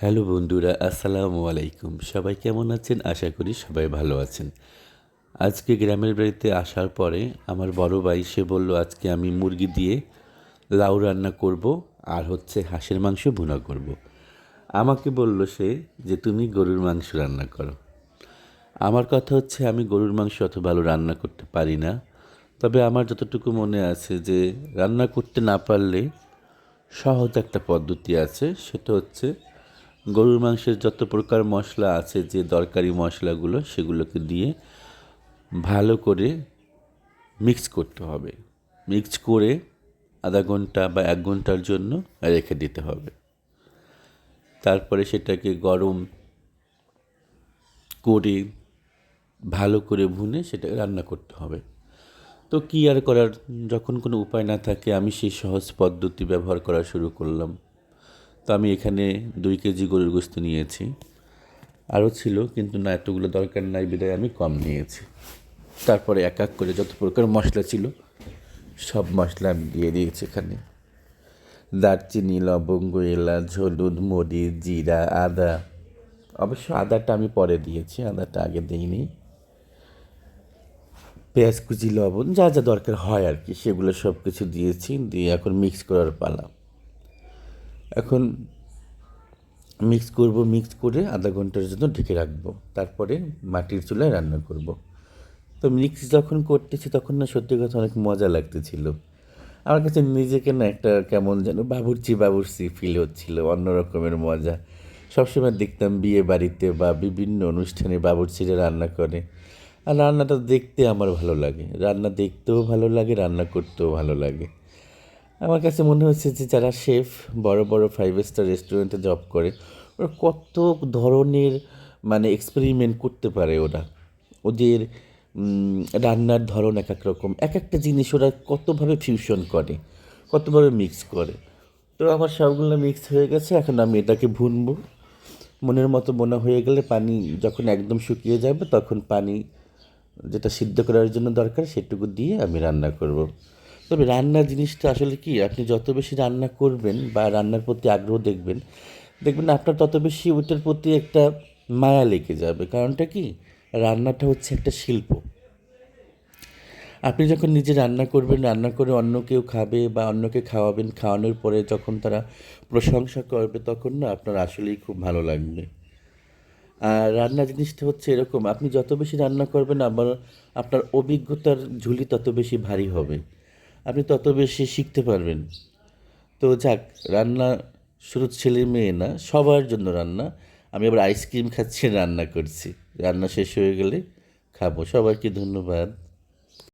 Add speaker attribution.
Speaker 1: Hello বন্ধুরা, আসসালামু আলাইকুম। সবাই কেমন আছেন? আশা করি সবাই ভালো আছেন। আজকে গ্রামের বাড়িতে আসার পরে আমার বড় ভাই, সে বলল, আজকে আমি মুরগি দিয়ে লাউ রান্না করব আর হচ্ছে হাঁসের মাংস ভুনা করব। আমাকে বলল সে যে, তুমি গরুর মাংস রান্না করো। আমার কথা হচ্ছে, আমি গরুর মাংস অত ভালো রান্না করতে পারি না। তবে আমার যতটুকু মনে আছে যে, রান্না করতে না পারলে সহজ একটা পদ্ধতি আছে। সেটা হচ্ছে গরুর মাংসের যত প্রকার মশলা আছে, যে দরকারি মশলাগুলো, সেগুলোকে দিয়ে ভালো করে মিক্স করতে হবে। মিক্স করে আধা ঘণ্টা বা এক ঘণ্টার জন্য রেখে দিতে হবে। তারপরে সেটাকে গরম করে ভালো করে ভুনে সেটা রান্না করতে হবে। তো কী আর করার? যখন কোনো উপায় না থাকে, আমি সেই সহজ পদ্ধতি ব্যবহার করা শুরু করলাম। তো আমি এখানে দুই কেজি গরুর গোস্ত নিয়েছি। আরও ছিল, কিন্তু না, এতগুলো দরকার নাই, বিদায় আমি কম নিয়েছি। তারপরে এক এক করে যত প্রকার মশলা ছিল, সব মশলা আমি দিয়ে দিয়েছি এখানে। দারচিনি, লবঙ্গ, এলাচ, হলুদ, মরিচ, জিরা, আদা। অবশ্য আদাটা আমি পরে দিয়েছি, আদাটা আগে দিইনি। পেঁয়াজ কুচি, লবণ, যা যা দরকার হয় আর কি, সেগুলো সব কিছু দিয়েছি, দিয়ে এখন মিক্স করার পালা। এখন মিক্স করব মিক্স করে আধা ঘণ্টার জন্য ঢেকে রাখব। তারপরে মাটির চুলায় রান্না করব। তো মিক্স যখন করতেছি তখন না সত্যি কথা অনেক মজা লাগতেছিল। আমার কাছে নিজেকে না একটা কেমন যেন বাবুর্চি বাবুর্চি ফিল হচ্ছিল, অন্য রকমের মজা। সবসময় দেখতাম বিয়ে বাড়িতে বা বিভিন্ন অনুষ্ঠানে বাবুর্চিরা রান্না করে। আর রান্নাটা দেখতে আমার ভালো লাগে। রান্না দেখতেও ভালো লাগে, রান্না করতেও ভালো লাগে। আমার কাছে মনে হচ্ছে যে যারা শেফ, বড় বড় ফাইভ স্টার রেস্টুরেন্টে জব করে, ওরা কত ধরনের মানে এক্সপেরিমেন্ট করতে পারে ওরা। ওদের রান্নার ধরন এক এক রকম। এক একটা জিনিস ওরা কতভাবে ফিউশন করে, কতভাবে মিক্স করে। তো আমার সবগুলো মিক্স হয়ে গেছে, এখন আমি এটাকে ভুনবো। মনের মতো বোনা হয়ে গেলে পানি যখন একদম শুকিয়ে যাবে, তখন পানি যেটা সিদ্ধ করার জন্য দরকার, সেটুকু দিয়ে আমি রান্না করব। তবে রান্নার জিনিসটা আসলে কি, আপনি যত বেশি রান্না করবেন বা রান্নার প্রতি আগ্রহ দেখবেন দেখবেন আপনার তত বেশি ওইটার প্রতি একটা মায়া লেগে যাবে। কারণটা কি, রান্নাটা হচ্ছে একটা শিল্প। আপনি যখন নিজে রান্না করবেন, রান্না করে অন্য কেউ খাবে বা অন্যকে খাওয়াবেন, খাওয়ানোর পরে যখন তারা প্রশংসা করবে, তখন না আপনার আসলেই খুব ভালো লাগবে। আর রান্না জিনিসটা হচ্ছে এরকম, আপনি যত বেশি রান্না করবেন, আবার আপনার অভিজ্ঞতার ঝুলি তত বেশি ভারী হবে। আপনি তত বেশি শিখতে পারবেন। তো যাক, রান্না শুধু ছেলে মেয়ে না, সবার জন্য রান্না। আমি আবার আইসক্রিম খাচ্ছি, রান্না করছি। রান্না শেষ হয়ে গেলে খাব। সবাইকে ধন্যবাদ।